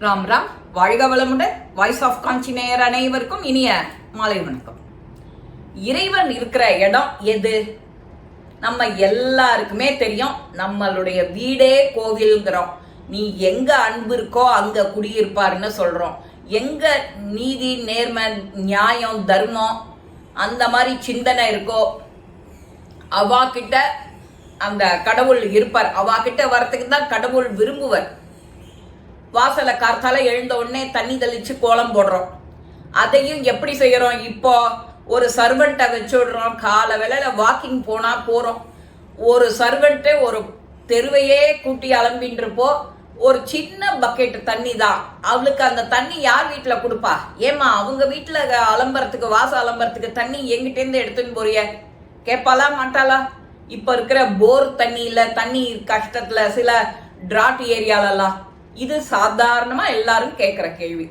ராம் ராம். வாழ்க வளமுடன். Voice of காஞ்சி நேயர் அனைவருக்கும் இனிய மாலை வணக்கம். இறைவன் இருக்கிற இடம் எது? நம்ம எல்லாருக்குமே தெரியும். நம்மளுடைய வீடே கோவில்ங்கிறோம். நீ எங்க அன்பு இருக்கோ அங்க குடியிருப்பாருன்னு சொல்றோம். எங்க நீதி நேர்மை நியாயம் தர்மம் அந்த மாதிரி சிந்தனை இருக்கோ அவா கிட்ட அந்த கடவுள் இருப்பார். அவா கிட்ட வரத்துக்கு தான் கடவுள் விரும்புவர். வாசலை கார்த்தால எழுந்த உடனே தண்ணி தெளிச்சு கோலம் போடுறோம். அதையும் எப்படி செய்யறோம்? இப்போ ஒரு சர்வெண்ட்டை வச்சு கால காலை வேலையில வாக்கிங் போனா போறோம். ஒரு சர்வெண்ட்டு ஒரு தெருவையே கூட்டி அலம்பின்றப்போ ஒரு சின்ன பக்கெட் தண்ணி தான். அவளுக்கு அந்த தண்ணி யார் வீட்டில் கொடுப்பா? ஏமா அவங்க வீட்டில் அலம்பரத்துக்கு வாச அலம்பரத்துக்கு தண்ணி எங்கிட்டேருந்து எடுத்துன்னு போறிய? கேட்பாளா மாட்டாளா? இப்போ இருக்கிற போர் தண்ணியில் தண்ணி கஷ்டத்தில் சில டிராட் ஏரியாலலாம் இது சாதாரணமா எல்லாரும் கேட்குற கேள்வி.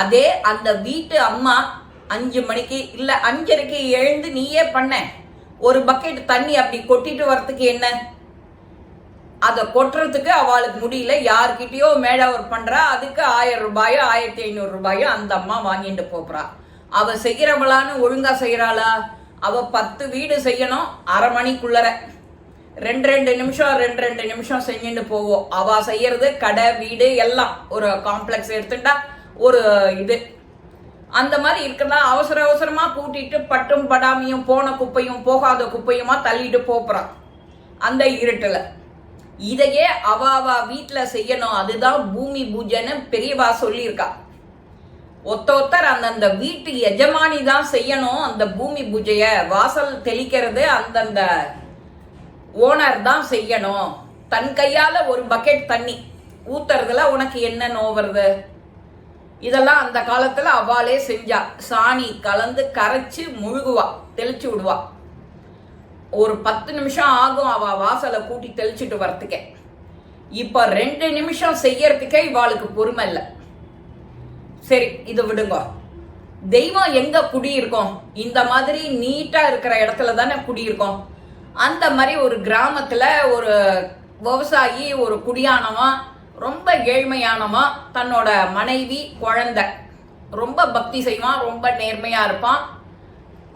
அதே அந்த வீட்டு அம்மா அஞ்சு மணிக்கு இல்ல அஞ்சரைக்கு எழுந்து நீயே பண்ண. ஒரு பக்கெட் தண்ணி அப்படி கொட்டிட்டு வர்றதுக்கு என்ன? அதை கொட்டுறதுக்கு அவளுக்கு முடியல. யார்கிட்டயோ மேடவர் பண்றா. அதுக்கு ஆயிரம் ரூபாயோ ஆயிரத்தி ஐநூறு ரூபாயோ அந்த அம்மா வாங்கிட்டு போப்புறா அவ செய்கிறவளான்னு ஒழுங்கா செய்யறாளா? அவ பத்து வீடு செய்யணும் அரை மணிக்குள்ளர ரெண்டு ரெண்டு நிமிஷம் ரெண்டு ரெண்டு நிமிஷம் செஞ்சுட்டு போவோம் அவ செய்யறது கடை வீடு எல்லாம். ஒரு காம்ப்ளெக்ஸ் எடுத்துட்டா ஒரு இது. அந்த மாதிரி இருக்கிறதா அவசர அவசரமா கூட்டிட்டு பட்டும் படாமையும் போன குப்பையும் போகாத குப்பையுமா தள்ளிட்டு போப்புறான் அந்த இருட்டுல. இதையே அவ அவ வீட்டுல செய்யணும். அதுதான் பூமி பூஜைன்னு பெரியவா சொல்லியிருக்கா. ஒத்த ஒத்தர் அந்தந்த வீட்டு எஜமானி தான் செய்யணும் அந்த பூமி பூஜைய. வாசல் தெளிக்கிறது அந்தந்த ஓனர் தான் செய்யணும். தன் கையால ஒரு பக்கெட் தண்ணி. ஊத்துறதுல உனக்கு என்ன நோவுறது இதெல்லாம் அந்த காலத்துல அவாளே செஞ்சா. சாணி கலந்து கரைச்சு முழுகுவா. தெளிச்சு விடுவா. ஒரு பத்து நிமிஷம் ஆகும் அவ வாசலை கூட்டி தெளிச்சுட்டு வரத்துக்கே இப்ப ரெண்டு நிமிஷம் செய்யறதுக்கே இவாளுக்கு பொறுமை இல்லை. சரி இது விடுங்க. தெய்வம் எங்க குடியிருக்கோம்? இந்த மாதிரி நீட்டா இருக்கிற இடத்துல தானே குடியிருக்கோம்? அந்த மாதிரி ஒரு கிராமத்தில் ஒரு விவசாயி ஒரு குடியானவன் ரொம்ப ஏழ்மையானவன் தன்னோட மனைவி குழந்தை. ரொம்ப பக்தி செய்வான் ரொம்ப நேர்மையாக இருப்பான்.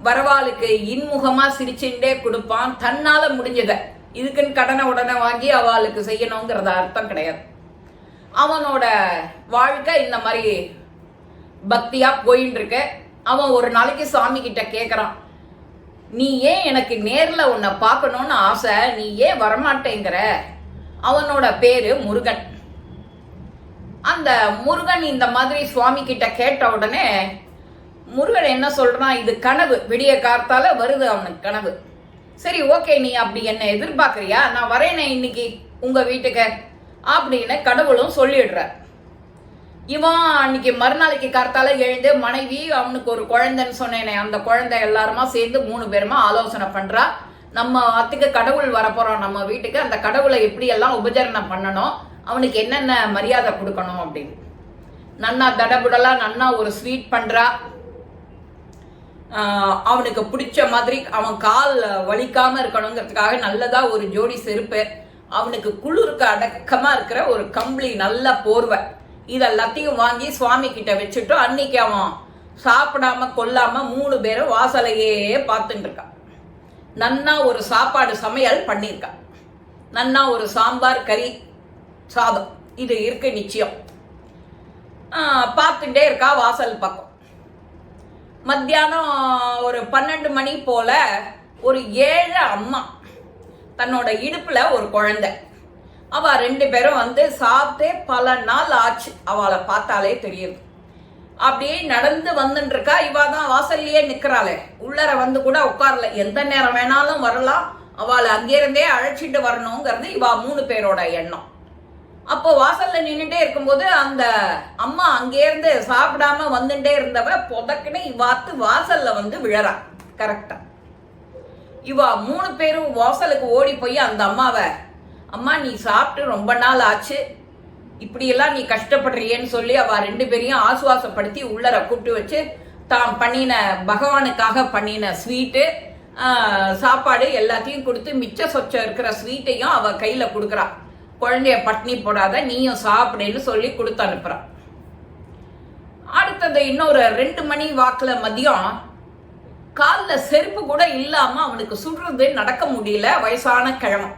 வரவாளுக்கு இன்முகமாக சிரிச்சுட்டே கொடுப்பான். தன்னால் முடிஞ்சதை. இதுக்குன்னு கடனை உடனே வாங்கி அவளுக்கு செய்யணுங்கிறத அர்த்தம் கிடையாது. அவனோட வாழ்க்கை இந்த மாதிரி பக்தியாக போயின்னு இருக்கு அவன் ஒரு நாளைக்கு சாமி கிட்ட கேட்குறான் நீ ஏன் எனக்கு நேரில் உன்னை பார்க்கணும்னு ஆசை? நீ ஏன் வரமாட்டேங்கிற? அவனோட பேரு முருகன். அந்த முருகன் இந்த மாதிரி சுவாமி கிட்ட கேட்ட உடனே முருகன் என்ன சொல்றான்? இது கனவு. விடிய கார்த்தால வருது அவனுக்கு கனவு. சரி ஓகே நீ அப்படி என்ன எதிர்பார்க்கறியா? நான் வரேனே இன்னைக்கு உங்க வீட்டுக்கு அப்படின்னு கடவுளும் சொல்லிடுற இவன் அன்னைக்கு மறுநாளைக்கு கர்த்தால எழுந்து மனைவி அவனுக்கு ஒரு குழந்தைன்னு சொன்னேனே. அந்த குழந்தை எல்லாருமா சேர்ந்து மூணு பேருமா ஆலோசனை பண்றா. நம்ம அத்துக்கு கடவுள் வரப்போறோம் நம்ம வீட்டுக்கு. அந்த கடவுளை எப்படி எல்லாம் உபச்சரணம் பண்ணணும்? அவனுக்கு என்னென்ன மரியாதை கொடுக்கணும் அப்படின்னு. நன்னா தடபுடலா நன்னா ஒரு ஸ்வீட் பண்றா. அவனுக்கு பிடிச்ச மாதிரி அவன் கால் வலிக்காம இருக்கணுங்கிறதுக்காக நல்லதா ஒரு ஜோடி செருப்பு. அவனுக்கு குளிருக்கு அடக்கமா இருக்கிற ஒரு கம்பளி நல்ல போர்வை. இதெல்லாத்தையும் வாங்கி சுவாமி கிட்ட வச்சுட்டு அன்னைக்கு அவன் சாப்பிடாம கொல்லாம மூணு பேரும் வாசலையே பார்த்துட்டு இருக்கான் நன்னா ஒரு சாப்பாடு சமையல் பண்ணியிருக்கான் நன்னா ஒரு சாம்பார் கறி சாதம். இது இருக்கு நிச்சயம். பார்த்துட்டே இருக்கா வாசல் பக்கம். மத்தியானம் ஒரு பன்னெண்டு மணி போல ஒரு ஏழை அம்மா தன்னோட இடுப்புல ஒரு குழந்தை. அவ ரெண்டு பேரும் வந்து சாப்பிட்டே பல நாள் ஆச்சு. அவளை பார்த்தாலே தெரியுது. அப்படியே நடந்து வந்துட்டுருக்கா இவா தான் வாசல்லையே நிற்கிறாளே உள்ளர வந்து கூட உட்காரல. எந்த நேரம் வேணாலும் வரலாம். அவளை அங்கேருந்தே அழைச்சிட்டு வரணுங்கிறது இவா மூணு பேரோட எண்ணம். அப்போ வாசல்ல நின்றுட்டே இருக்கும்போது அந்த அம்மா அங்கேருந்து சாப்பிடாம வந்துட்டே இருந்தவ புதக்குன்னு இவாத்து வாசல்ல வந்து விழறா. கரெக்டா இவா மூணு பேரும் வாசலுக்கு ஓடி போய் அந்த அம்மாவை அம்மா நீ சாப்பிட்டு ரொம்ப நாள் ஆச்சு. இப்படியெல்லாம் நீ கஷ்டப்படுறியேன்னு சொல்லி அவ ரெண்டு பேரையும் ஆசுவாசப்படுத்தி உள்ளர கூப்பிட்டு வச்சு தான் பண்ணின பகவானுக்காக பண்ணின ஸ்வீட்டு சாப்பாடு எல்லாத்தையும் கொடுத்து மிச்ச சொச்சம் இருக்கிற ஸ்வீட்டையும் அவ கையில கொடுக்குறா. குழந்தைய பட்னி போடாத நீயும் சாப்பிடுன்னு சொல்லி கொடுத்து அனுப்புறா. அடுத்தது இன்னொரு ரெண்டு மணி வாக்குல மதியம் காலில் செருப்பு கூட இல்லாம அவனுக்கு சுடுறது நடக்க முடியல வயசான கிழமை.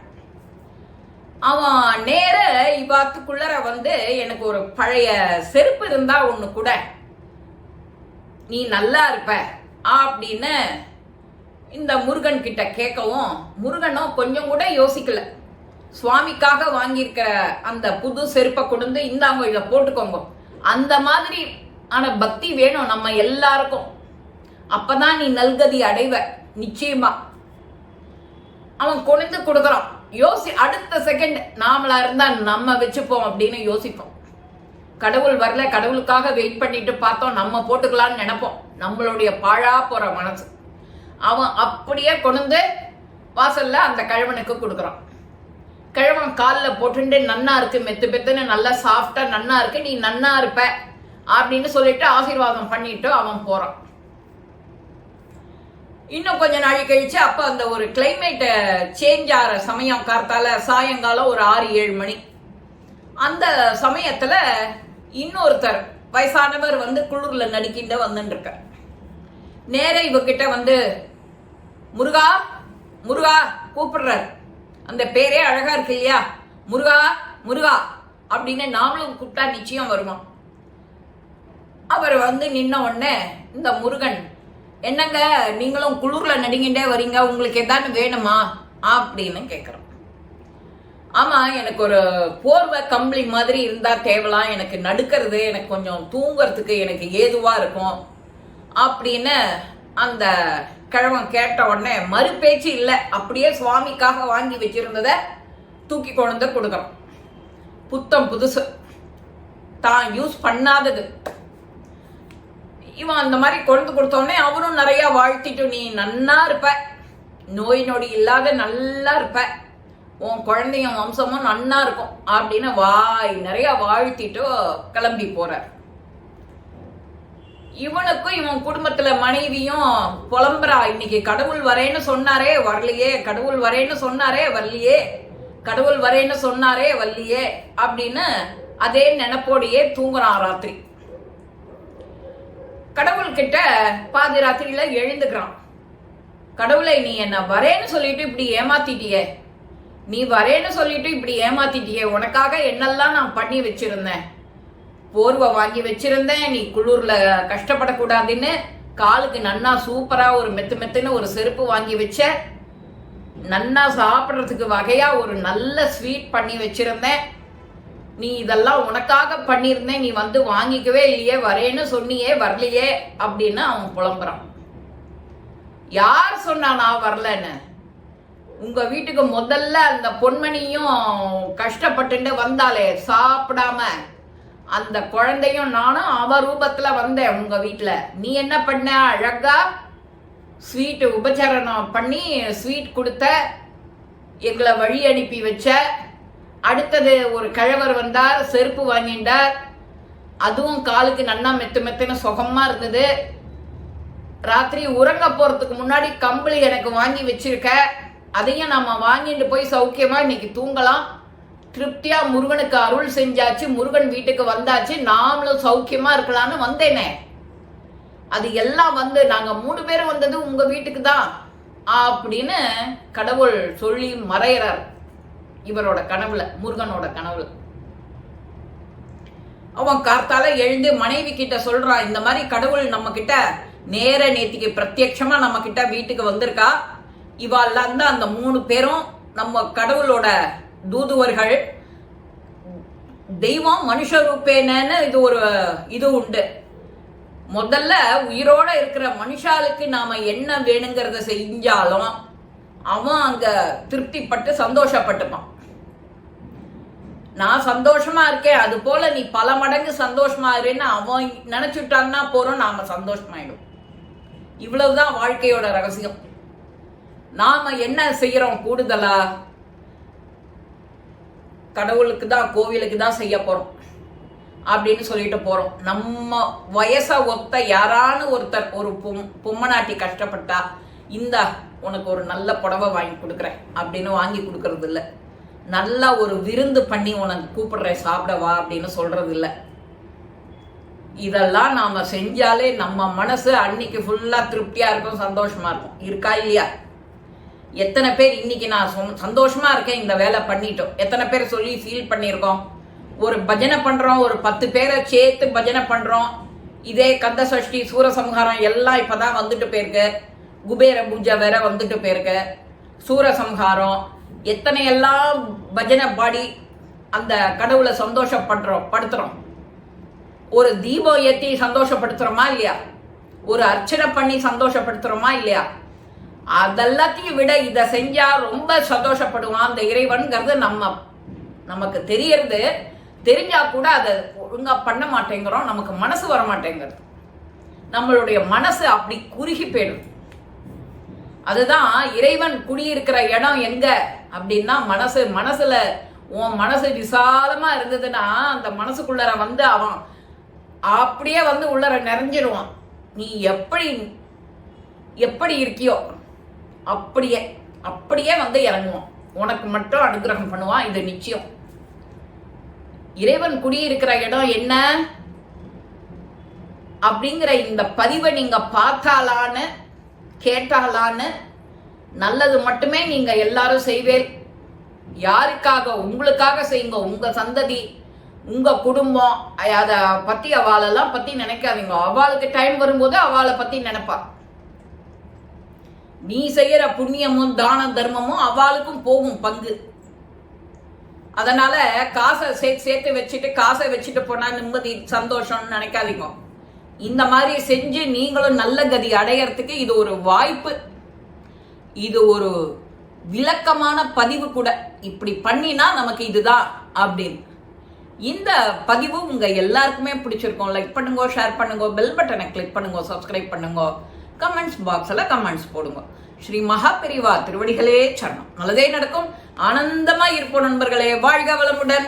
அவன் நேர இவாத்துக்குள்ளர வந்து எனக்கு ஒரு பழைய செருப்பு இருந்தா ஒண்ணு கூட. நீ நல்லா இருப்ப அப்படின்னு இந்த முருகன் கிட்ட கேட்கவும் முருகனும் கொஞ்சம் கூட யோசிக்கல. சுவாமிக்காக வாங்கியிருக்கிற அந்த புது செருப்பை கொண்டு இந்தாங்க இதை போட்டுக்கோங்க. அந்த மாதிரி ஆன பக்தி வேணும் நம்ம எல்லாருக்கும். அப்பதான் நீ நல்கதி அடைவ நிச்சயமா. அவன் கொண்டு கொடுக்குறான். யோசி அடுத்த செகண்ட் நாமளா இருந்தா நம்ம வச்சுப்போம் அப்படின்னு யோசிப்போம். கடவுள் வரல கடவுளுக்காக வெயிட் பண்ணிட்டு பார்த்தோம் நம்ம போட்டுக்கலாம்னு நினைப்போம். நம்மளுடைய பாழா போற மனசு. அவன் அப்படியே கொண்டு வாசல்ல அந்த கிழவனுக்கு கொடுக்குறான். கிழவன் காலில் போட்டுட்டு நன்னா இருக்கு மெத்து மெத்துன்னு நல்லா சாஃப்டா நன்னா இருக்கு நீ நன்னா இருப்ப அப்படின்னு சொல்லிட்டு ஆசீர்வாதம் பண்ணிட்டு அவன் போறான். இன்னும் கொஞ்ச நாள் கழிச்சு அப்ப அந்த ஒரு கிளைமேட் சேஞ்ச் ஆகிற சமயம் கார்த்தால சாயங்காலம் ஒரு ஆறு ஏழு மணி. அந்த சமயத்துல இன்னொருத்தர் வயசானவர் வந்து குளிர்ல நடிக்கின்ற வந்துட்டு இருக்க நேர இவகிட்ட வந்து முருகா முருகா கூப்பிடுறார். அந்த பேரே அழகா இருக்கு இல்லையா? முருகா முருகா அப்படின்னு நாமளும் கூப்பிட்டா நிச்சயம் வருவோம் அவர் வந்து நின்ன உடனே இந்த முருகன் என்னங்க நீங்களும் குளிர்ல நடுங்கிட்டே வரீங்க உங்களுக்கு ஏதாவது வேணுமா? அப்படின்னு கேட்குறோம் ஆமா எனக்கு ஒரு போர்வை கம்பளி மாதிரி இருந்தா தேவலாம் எனக்கு நடுக்கிறது எனக்கு கொஞ்சம் தூங்குறதுக்கு எனக்கு ஏதுவா இருக்கும் அப்படின்னு அந்த கிழவன் கேட்ட உடனே மறு பேச்சு இல்லை அப்படியே சுவாமிக்காக வாங்கி வச்சிருந்ததை தூக்கி கொண்டு வந்து கொடுக்குறோம் புத்தம் புதுசு. தான் யூஸ் பண்ணாதது. இவன் அந்த மாதிரி கொண்டு கொடுத்தோடனே அவனும் நிறைய வாழ்த்திட்டு நீ நன்னா இருப்ப. நோய் நொடி இல்லாத நல்லா இருப்ப. உன் குழந்தைய வம்சமும் நன்னா இருக்கும். அப்படின்னு வாய் நிறைய வாழ்த்திட்டு கிளம்பி போறார். இவனுக்கும் இவன் குடும்பத்துல மனைவியும் புலம்புறா. இன்னைக்கு கடவுள் வரேன்னு சொன்னாரே வரலையே. கடவுள் வரேன்னு சொன்னாரே வரலையே. கடவுள் வரேன்னு சொன்னாரே வரலையே. அப்படின்னு அதே நினப்போடையே தூங்குறான் ராத்திரி. கடவுள் கிட்ட பாதி ராத்திரியில எழுந்துக்கிறான். கடவுளை நீ என்ன வரேன்னு சொல்லிட்டு இப்படி ஏமாத்திட்டியே? நீ வரேன்னு சொல்லிட்டு இப்படி ஏமாத்திட்டியே? உனக்காக என்னெல்லாம் நான் பண்ணி வச்சிருந்தேன்? போர்வை வாங்கி வச்சிருந்தேன். நீ குளிர்ல கஷ்டப்படக்கூடாதுன்னு காலுக்கு நன்னா சூப்பரா ஒரு மெத்து மெத்துன்னு ஒரு செருப்பு வாங்கி வச்ச நன்னா சாப்பிட்றதுக்கு வகையா ஒரு நல்ல ஸ்வீட் பண்ணி வச்சிருந்தேன். நீ இதெல்லாம் உனக்காக பண்ணியிருந்தேன் நீ வந்து வாங்கிக்கவே இல்லையே வரேன்னு சொன்னியே வரலையே அப்படின்னு அவன் புலம்புறான். யார் சொன்னா நான் வரலன்னு? உங்க வீட்டுக்கு முதல்ல அந்த பொன்மணியும் கஷ்டப்பட்டுட்டு வந்தாலே சாப்பிடாம அந்த குழந்தையும் நானும் அவ ரூபத்துல வந்தேன் உங்க வீட்டுல நீ என்ன பண்ண? அழகா ஸ்வீட் உபச்சரணம் பண்ணி ஸ்வீட் கொடுத்த எங்களை வழி அனுப்பி வச்ச அடுத்தது ஒரு கிழவர் வந்தார் செருப்பு வாங்கிட்டார் அதுவும் காலுக்கு நன்னா மெத்து மெத்துன்னு சுகமா இருந்தது. ராத்திரி உறங்க போறதுக்கு முன்னாடி கம்பளி எனக்கு வாங்கி வச்சிருக்க. அதையும் நம்ம வாங்கிட்டு போய் சௌக்கியமா இன்னைக்கு தூங்கலாம். திருப்தியா முருகனுக்கு அருள் செஞ்சாச்சு முருகன் வீட்டுக்கு வந்தாச்சு. நாமளும் சௌக்கியமா இருக்கலாம்னு வந்தேனே. அது எல்லாம் வந்து நாங்க மூணு பேரும் வந்தது உங்க வீட்டுக்கு தான். அப்படின்னு கடவுள் சொல்லி மறையிறார். இவரோட கனவுல முருகனோட கனவுல. அவன் கார்த்தால எழுந்து மனைவி கிட்ட சொல்றான் இந்த மாதிரி கடவுள் நம்ம கிட்ட நேர நேத்திக்கு பிரத்யட்சமா நம்ம கிட்ட வீட்டுக்கு வந்திருக்கா? இவாள்லாம் தான் அந்த மூணு பேரும் நம்ம கடவுளோட தூதுவர்கள். தெய்வம் மனுஷ ரூபேனன்னு இது ஒரு இது உண்டு. முதல்ல உயிரோட இருக்கிற மனுஷாளுக்கு நாம என்ன வேணுங்கிறத செஞ்சாலும் அவன் அங்க திருப்திப்பட்டு சந்தோஷப்பட்டுப்பான். நான் சந்தோஷமா இருக்கேன். அது போல நீ பல மடங்கு சந்தோஷமா இருன்னு அவன் நினைச்சுட்டான்னா போறோம் நாம சந்தோஷமாயிடும் இவ்வளவுதான் வாழ்க்கையோட ரகசியம். நாம என்ன செய்யறோம் கூடுதலா? கடவுளுக்கு தான் கோவிலுக்கு தான் செய்ய போறோம். அப்படின்னு சொல்லிட்டு போறோம். நம்ம வயச ஒத்த யாரானு ஒருத்தர் ஒரு பொம் பொம்மநாட்டி கஷ்டப்பட்டா இந்தா உனக்கு ஒரு நல்ல புடவை வாங்கி கொடுக்குறேன். அப்படின்னு வாங்கி கொடுக்கறது இல்லை நல்லா ஒரு விருந்து பண்ணி உனக்கு கூப்பிடுறேன் சாப்பிட வா அப்படின்னு சொல்றது இல்ல இதெல்லாம் நாம செஞ்சாலே நம்ம மனசு அன்னைக்கு ஃபுல்லா திருப்தியா இருக்கும் சந்தோஷமா இருக்கும். இருக்கா இல்லையா? எத்தனை பேர் இன்னைக்கு நான் சொ- சந்தோஷமா இருக்கேன் இந்த வேலை பண்ணிட்டோம். எத்தனை பேர் சொல்லி ஃபீல் பண்ணியிருக்கோம்? ஒரு பஜனை பண்றோம் ஒரு பத்து பேரை சேர்த்து பஜனை பண்றோம். இதே கந்த சஷ்டி சூரசம்ஹாரம் எல்லாம் இப்பதான் வந்துட்டு போயிருக்கு. குபேர பூஜை வேற வந்துட்டு போயிருக்கு. சூரசம்ஹாரம் எத்தனை எல்லாம் பஜனை பாடி அந்த கடவுளை சந்தோஷப்படுறோம் படுத்துறோம்? ஒரு தீபம் ஏத்தி சந்தோஷப்படுத்துறோமா இல்லையா? ஒரு அர்ச்சனை பண்ணி சந்தோஷப்படுத்துறோமா இல்லையா? அதெல்லாத்தையும் விட இதை செஞ்சா ரொம்ப சந்தோஷப்படுவான் அந்த இறைவன்கிறது நம்ம நமக்கு தெரியறது. தெரிஞ்சா கூட அதை ஒழுங்கா பண்ண மாட்டேங்கிறோம் நமக்கு மனசு வர மாட்டேங்கிறது நம்மளுடைய மனசு அப்படி குறுகி போயிடும். அதுதான் இறைவன் குடியிருக்கிற இடம் எங்க அப்படின்னா மனசு மனசுல உன் மனசு விசாலமா இருந்ததுன்னா அந்த மனசுக்குள்ளர வந்து அவன் அப்படியே வந்து உள்ளர நிறைஞ்சிருவான். நீ எப்படி எப்படி இருக்கியோ அப்படியே அப்படியே வந்து இறங்குவான். உனக்கு மட்டும் அனுகிரகம் பண்ணுவான் இது நிச்சயம். இறைவன் குடியிருக்கிற இடம் என்ன? அப்படிங்கிற இந்த பதிவை நீங்க பார்த்தாலான்னு கேட்டாலான்னு நல்லது மட்டுமே நீங்க எல்லாரும் செய்வேல் யாருக்காக? உங்களுக்காக செய்யுங்க. உங்க சந்ததி உங்க குடும்பம் அதை பத்தி அவாளெல்லாம் பத்தி நினைக்காதீங்க. அவளுக்கு டைம் வரும்போது அவளை பத்தி நினைப்பா. நீ செய்யற புண்ணியமும் தான தர்மமும் அவளுக்கும் போகும் பங்கு. அதனால காசை சேர்த்து சேர்த்து வச்சுட்டு காசை வச்சுட்டு போனா நிம்மதி சந்தோஷம்னு நினைக்காதீங்க. இந்த மாதிரி செஞ்சு நீங்களும் நல்ல கதி அடையறதுக்கு இது ஒரு வாய்ப்பு. இது ஒரு விளக்கமான பதிவு கூட. இப்படி பண்ணினா நமக்கு இதுதான் அப்படின்னு. இந்த பதிவு உங்க எல்லாருக்குமே பிடிச்சிருக்கும். லைக் பண்ணுங்க ஷேர் பண்ணுங்க பெல் பட்டனை கிளிக் பண்ணுங்க சப்ஸ்கிரைப் பண்ணுங்க. கமெண்ட்ஸ் பாக்ஸ்ல கமெண்ட்ஸ் போடுங்க. ஸ்ரீ மகா திருவடிகளே சரணம். நல்லதே நடக்கும். ஆனந்தமா இருப்போம் நண்பர்களே. வாழ்க வளமுடன்.